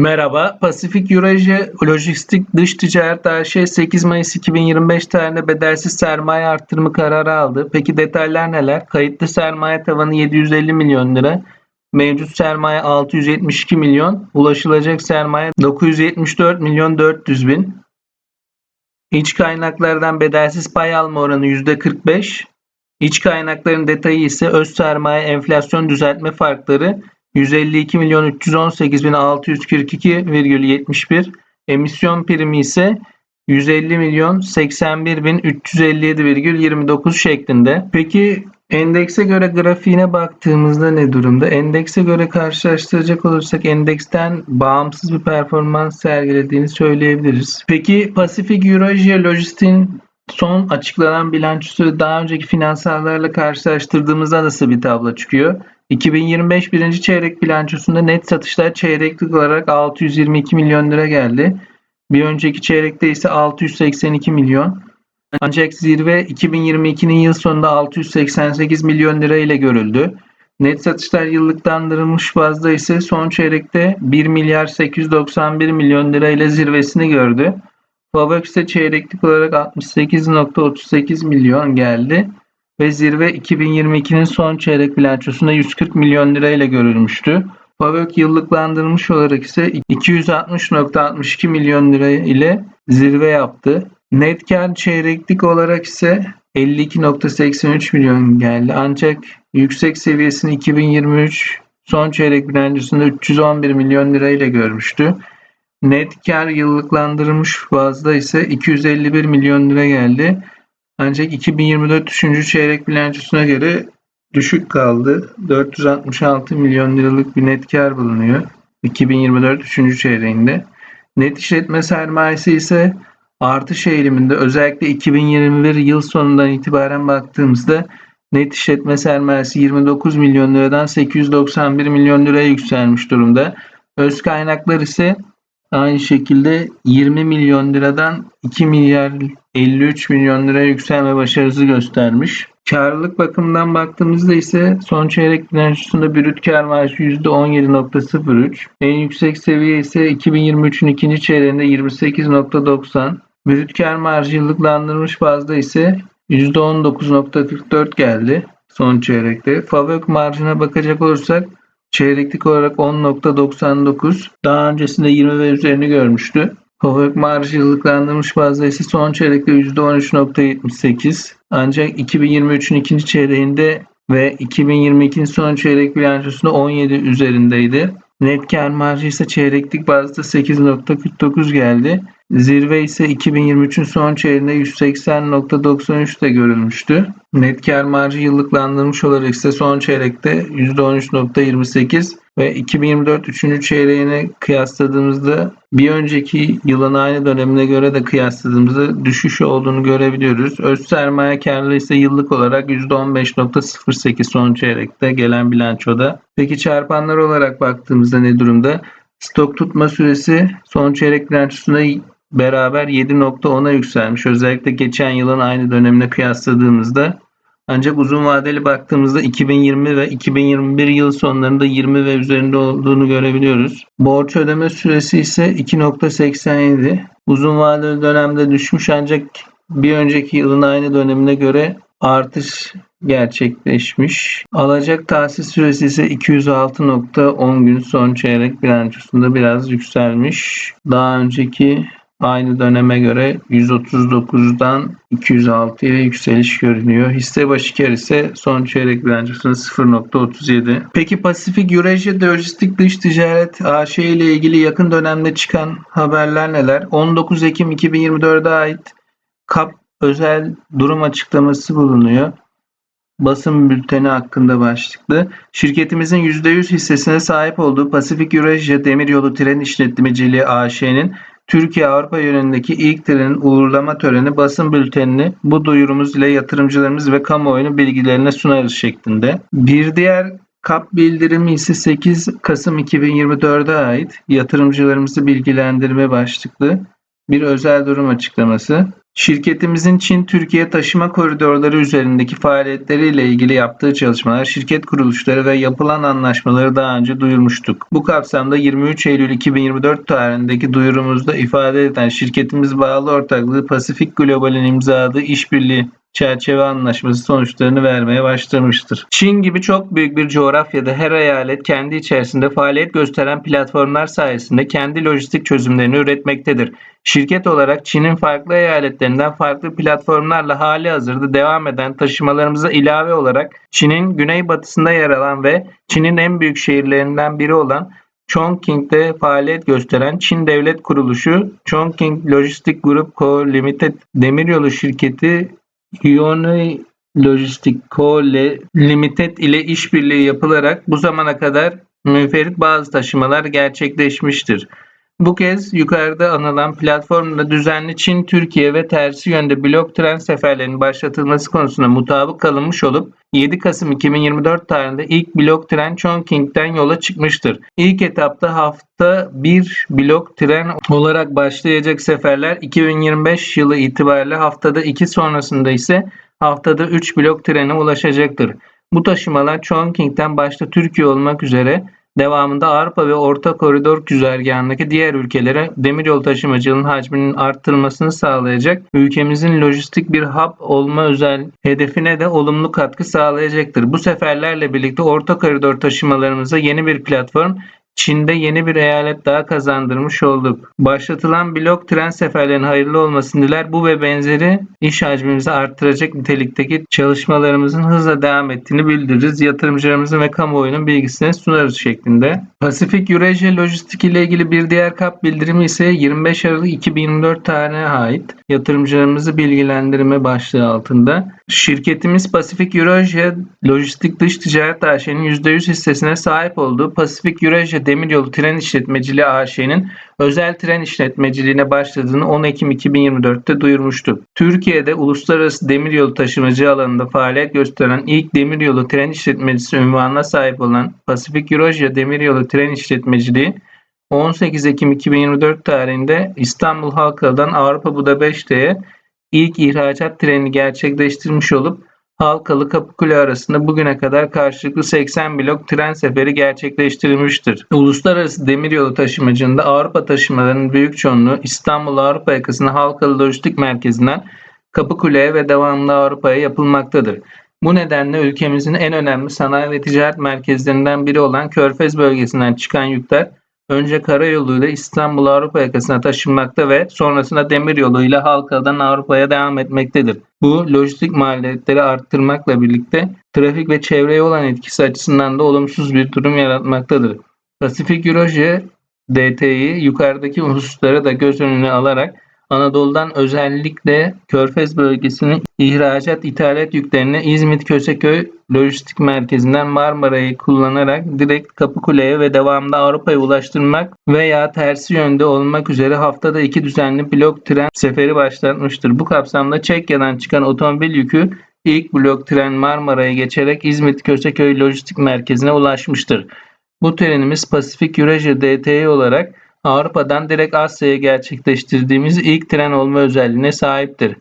Merhaba, Pasifik Eurasia Lojistik Dış Ticaret AŞ 8 Mayıs 2025 tarihinde bedelsiz sermaye arttırımı kararı aldı. Peki detaylar neler? Kayıtlı sermaye tavanı 750 milyon lira, mevcut sermaye 672 milyon, ulaşılacak sermaye 974 milyon 400 bin. İç kaynaklardan bedelsiz pay alma oranı %45. İç kaynakların detayı ise öz sermaye enflasyon düzeltme farkları 152 milyon 318 bin 642,71 emisyon primi ise 150 milyon 81 bin 357,29 şeklinde. Peki endekse göre grafiğine baktığımızda ne durumda? Endekse göre karşılaştıracak olursak endeksten bağımsız bir performans sergilediğini söyleyebiliriz. Peki Pasifik Eurasia Lojistik'in son açıklanan bilançosu daha önceki finansallarla karşılaştırdığımızda nasıl bir tablo çıkıyor? 2025 birinci çeyrek bilançosunda net satışlar çeyreklik olarak 622 milyon lira geldi. Bir önceki çeyrekte ise 682 milyon. Ancak zirve 2022'nin yıl sonunda 688 milyon lira ile görüldü. Net satışlar yıllıklandırılmış bazda ise son çeyrekte 1 milyar 891 milyon lira ile zirvesini gördü. FAVÖK ise çeyreklik olarak 68.38 milyon geldi ve zirve 2022'nin son çeyrek bilançosunda 140 milyon lira ile görülmüştü. FAVÖK yıllıklandırılmış olarak ise 260.62 milyon lira ile zirve yaptı. Net kar çeyreklik olarak ise 52.83 milyon geldi. Ancak yüksek seviyesini 2023 son çeyrek bilançosunda 311 milyon lira ile görmüştü. Net kar yıllıklandırılmış bazda ise 251 milyon lira geldi. Ancak 2024 3. çeyrek bilançosuna göre düşük kaldı. 466 milyon liralık bir net kar bulunuyor. 2024 3. çeyreğinde. Net işletme sermayesi ise artış eğiliminde özellikle 2021 yıl sonundan itibaren baktığımızda net işletme sermayesi 29 milyon liradan 891 milyon liraya yükselmiş durumda. Öz kaynaklar ise Aynı şekilde 20 milyon liradan 2 milyar 53 milyon liraya yükselme başarısı göstermiş. Karlılık bakımından baktığımızda ise son çeyrek bilançosunda brüt kar marjı %17.03. En yüksek seviye ise 2023'ün ikinci çeyreğinde 28.90. Brüt kar marjı yıllıklandırılmış bazda ise %19.44 geldi son çeyrekte. Favök marjına bakacak olursak Çeyreklik olarak 10.99 daha öncesinde 20 ve üzerini görmüştü. Fabrik marjı yıllıklandırmış bazda ise son çeyrekte %13.78 ancak 2023'ün ikinci çeyreğinde ve 2022'nin son çeyrek bilançosunda 17 üzerindeydi. Net kar marjı ise çeyreklik bazda 8.49 geldi. Zirve ise 2023'ün son çeyreğinde 180.93'te görülmüştü. Net kar marjı yıllıklandırmış olarak ise son çeyrekte %13.28 ve 2024 3. çeyreğine kıyasladığımızda bir önceki yılın aynı dönemine göre de kıyasladığımızda düşüş olduğunu görebiliyoruz. Öz sermaye karlılığı ise yıllık olarak %15.08 son çeyrekte gelen bilançoda. Peki çarpanlar olarak baktığımızda ne durumda? Stok tutma süresi son çeyrek bilançosunda beraber 7.10'a yükselmiş. Özellikle geçen yılın aynı dönemine kıyasladığımızda ancak uzun vadeli baktığımızda 2020 ve 2021 yıl sonlarında 20 ve üzerinde olduğunu görebiliyoruz. Borç ödeme süresi ise 2.87. Uzun vadeli dönemde düşmüş ancak bir önceki yılın aynı dönemine göre artış gerçekleşmiş. Alacak tahsis süresi ise 206.10 gün son çeyrek bilançosunda biraz yükselmiş. Daha önceki Aynı döneme göre 139'dan 206'ya yükseliş görünüyor. Hisse başı kar ise son çeyrek bilançosunda 0.37. Peki Pasifik Eurasia Lojistik Dış Ticaret AŞ ile ilgili yakın dönemde çıkan haberler neler? 19 Ekim 2024'e ait KAP özel durum açıklaması bulunuyor basın bülteni hakkında başlıklı. Şirketimizin %100 hissesine sahip olduğu Pasifik Eurasia Demiryolu Tren İşletmeciliği AŞ'nin Türkiye Avrupa yönündeki ilk trenin uğurlama töreni basın bültenini bu duyurumuz ile yatırımcılarımız ve kamuoyunun bilgilerine sunarız şeklinde. Bir diğer KAP bildirimi ise 8 Kasım 2024'e ait yatırımcılarımızı bilgilendirme başlıklı bir özel durum açıklaması. Şirketimizin Çin-Türkiye taşıma koridorları üzerindeki faaliyetleriyle ilgili yaptığı çalışmalar, şirket kuruluşları ve yapılan anlaşmaları daha önce duyurmuştuk. Bu kapsamda 23 Eylül 2024 tarihindeki duyurumuzda ifade eden şirketimiz bağlı ortaklığı Pasifik Global'in imzaladığı işbirliği çerçeve anlaşması sonuçlarını vermeye başlamıştır. Çin gibi çok büyük bir coğrafyada her eyalet kendi içerisinde faaliyet gösteren platformlar sayesinde kendi lojistik çözümlerini üretmektedir. Şirket olarak Çin'in farklı eyaletlerinden farklı platformlarla hali hazırda devam eden taşımalarımıza ilave olarak Çin'in güneybatısında yer alan ve Çin'in en büyük şehirlerinden biri olan Chongqing'de faaliyet gösteren Çin Devlet Kuruluşu Chongqing Logistic Group Co. Limited demiryolu şirketi Hyundai Logistic Co. Limited ile işbirliği yapılarak bu zamana kadar müferit bazı taşımalar gerçekleşmiştir. Bu kez yukarıda anılan platformda düzenli Çin, Türkiye ve tersi yönde blok tren seferlerinin başlatılması konusunda mutabık kalınmış olup 7 Kasım 2024 tarihinde ilk blok tren Chongqing'den yola çıkmıştır. İlk etapta hafta 1 blok tren olarak başlayacak seferler 2025 yılı itibariyle haftada 2 sonrasında ise haftada 3 blok trene ulaşacaktır. Bu taşımalar Chongqing'den başta Türkiye olmak üzere devamında Avrupa ve Orta Koridor güzergahındaki diğer ülkelere demiryolu taşımacılığının hacminin arttırılmasını sağlayacak ülkemizin lojistik bir hub olma özel hedefine de olumlu katkı sağlayacaktır. Bu seferlerle birlikte Orta Koridor taşımalarımıza yeni bir platform Çin'de yeni bir eyalet daha kazandırmış olduk. Başlatılan blok tren seferlerinin hayırlı olmasını diler. Bu ve benzeri iş hacmimizi arttıracak nitelikteki çalışmalarımızın hızla devam ettiğini bildiririz. Yatırımcılarımızın ve kamuoyunun bilgisine sunarız şeklinde. Pasifik Eurasia Lojistik ile ilgili bir diğer kap bildirimi ise 25 Aralık 2024 tarihine ait yatırımcılarımızı bilgilendirme başlığı altında. Şirketimiz Pasifik Eurasia Lojistik Dış Ticaret AŞ'nin %100 hissesine sahip olduğu Pasifik Eurasia Demiryolu Tren İşletmeciliği AŞ'nin özel tren işletmeciliğine başladığını 10 Ekim 2024'te duyurmuştu. Türkiye'de uluslararası demiryolu taşımacı alanında faaliyet gösteren ilk demiryolu tren işletmecisi unvanına sahip olan Pasifik Eurasia Demiryolu Tren İşletmeciliği 18 Ekim 2024 tarihinde İstanbul Halkalı'dan Avrupa Budapeşte'ye ilk ihracat trenini gerçekleştirmiş olup Halkalı Kapıkule arasında bugüne kadar karşılıklı 80 blok tren seferi gerçekleştirilmiştir. Uluslararası demiryolu taşımacılığında Avrupa taşımalarının büyük çoğunluğu İstanbul Avrupa yakasına Halkalı Lojistik Merkezi'nden Kapıkule'ye ve devamlı Avrupa'ya yapılmaktadır. Bu nedenle ülkemizin en önemli sanayi ve ticaret merkezlerinden biri olan Körfez bölgesinden çıkan yükler önce karayoluyla İstanbul Avrupa yakasına taşınmakta ve sonrasında demiryoluyla Halkalı'dan Avrupa'ya devam etmektedir. Bu lojistik maliyetleri arttırmakla birlikte trafik ve çevreye olan etkisi açısından da olumsuz bir durum yaratmaktadır. Pasifik Eurasia DT'yi yukarıdaki hususları da göz önüne alarak Anadolu'dan özellikle Körfez bölgesinin ihracat ithalat yüklerini İzmit Köseköy Lojistik Merkezi'nden Marmara'yı kullanarak direkt Kapıkule'ye ve devamında Avrupa'ya ulaştırmak veya tersi yönde olmak üzere haftada iki düzenli blok tren seferi başlatmıştır. Bu kapsamda Çekya'dan çıkan otomobil yükü ilk blok tren Marmara'ya geçerek İzmit Köseköy Lojistik Merkezi'ne ulaşmıştır. Bu trenimiz Pasifik Eurasia DTE olarak Avrupa'dan direkt Asya'ya gerçekleştirdiğimiz ilk tren olma özelliğine sahiptir.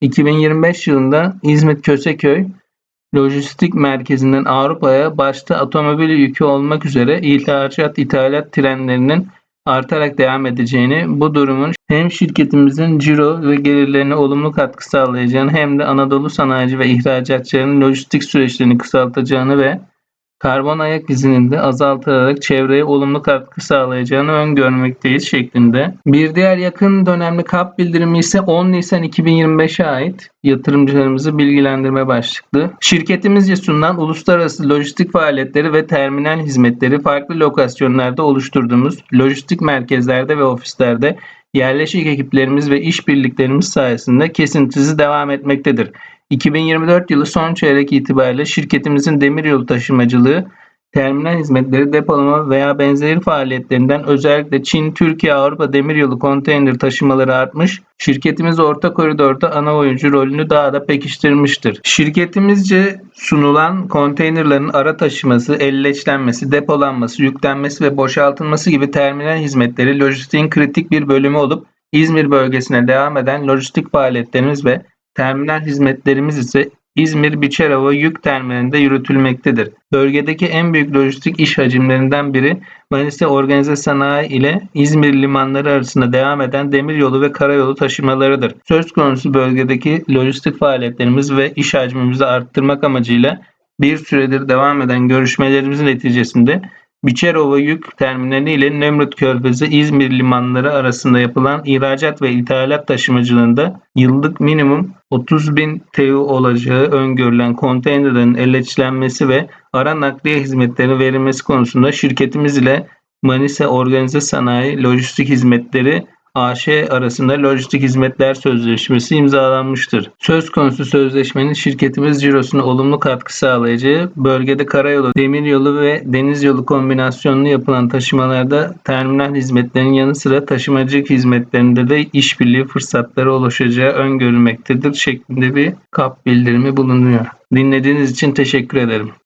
2025 yılında İzmit Köseköy Lojistik Merkezi'nden Avrupa'ya başta otomobil yükü olmak üzere ihracat ithalat trenlerinin artarak devam edeceğini, bu durumun hem şirketimizin ciro ve gelirlerine olumlu katkı sağlayacağını hem de Anadolu sanayici ve ihracatçıların lojistik süreçlerini kısaltacağını ve karbon ayak izinin de azaltılarak çevreye olumlu katkı sağlayacağını öngörmekteyiz şeklinde. Bir diğer yakın dönemli kap bildirimi ise 10 Nisan 2025'e ait yatırımcılarımızı bilgilendirme başlıklı. Şirketimizce sunulan uluslararası lojistik faaliyetleri ve terminal hizmetleri farklı lokasyonlarda oluşturduğumuz lojistik merkezlerde ve ofislerde yerleşik ekiplerimiz ve işbirliklerimiz sayesinde kesintisiz devam etmektedir. 2024 yılı son çeyrek itibariyle şirketimizin demiryolu taşımacılığı, terminal hizmetleri, depolama veya benzeri faaliyetlerinden özellikle Çin, Türkiye, Avrupa demiryolu konteyner taşımaları artmış, şirketimiz orta koridorda ana oyuncu rolünü daha da pekiştirmiştir. Şirketimizce sunulan konteynerların ara taşıması, elleçlenmesi, depolanması, yüklenmesi ve boşaltılması gibi terminal hizmetleri lojistiğin kritik bir bölümü olup İzmir bölgesine devam eden lojistik faaliyetlerimiz ve terminal hizmetlerimiz ise İzmir Biçerova Yük Terminali'nde yürütülmektedir. Bölgedeki en büyük lojistik iş hacimlerinden biri Manisa Organize Sanayi ile İzmir limanları arasında devam eden demiryolu ve karayolu taşımalarıdır. Söz konusu bölgedeki lojistik faaliyetlerimiz ve iş hacmimizi arttırmak amacıyla bir süredir devam eden görüşmelerimizin neticesinde Biçerova Yük Terminali ile Nemrut Körfezi İzmir limanları arasında yapılan ihracat ve ithalat taşımacılığında yıllık minimum 30 bin TEU olacağı öngörülen konteynerlerin elleçlenmesi ve ara nakliye hizmetleri verilmesi konusunda şirketimiz ile Manisa Organize Sanayi Lojistik Hizmetleri AŞ arasında lojistik hizmetler sözleşmesi imzalanmıştır. Söz konusu sözleşmenin şirketimiz cirosuna olumlu katkı sağlayacağı, bölgede karayolu, demiryolu ve deniz yolu kombinasyonlu yapılan taşımalarda terminal hizmetlerinin yanı sıra taşımacılık hizmetlerinde de işbirliği fırsatları oluşacağı öngörülmektedir şeklinde bir kap bildirimi bulunuyor. Dinlediğiniz için teşekkür ederim.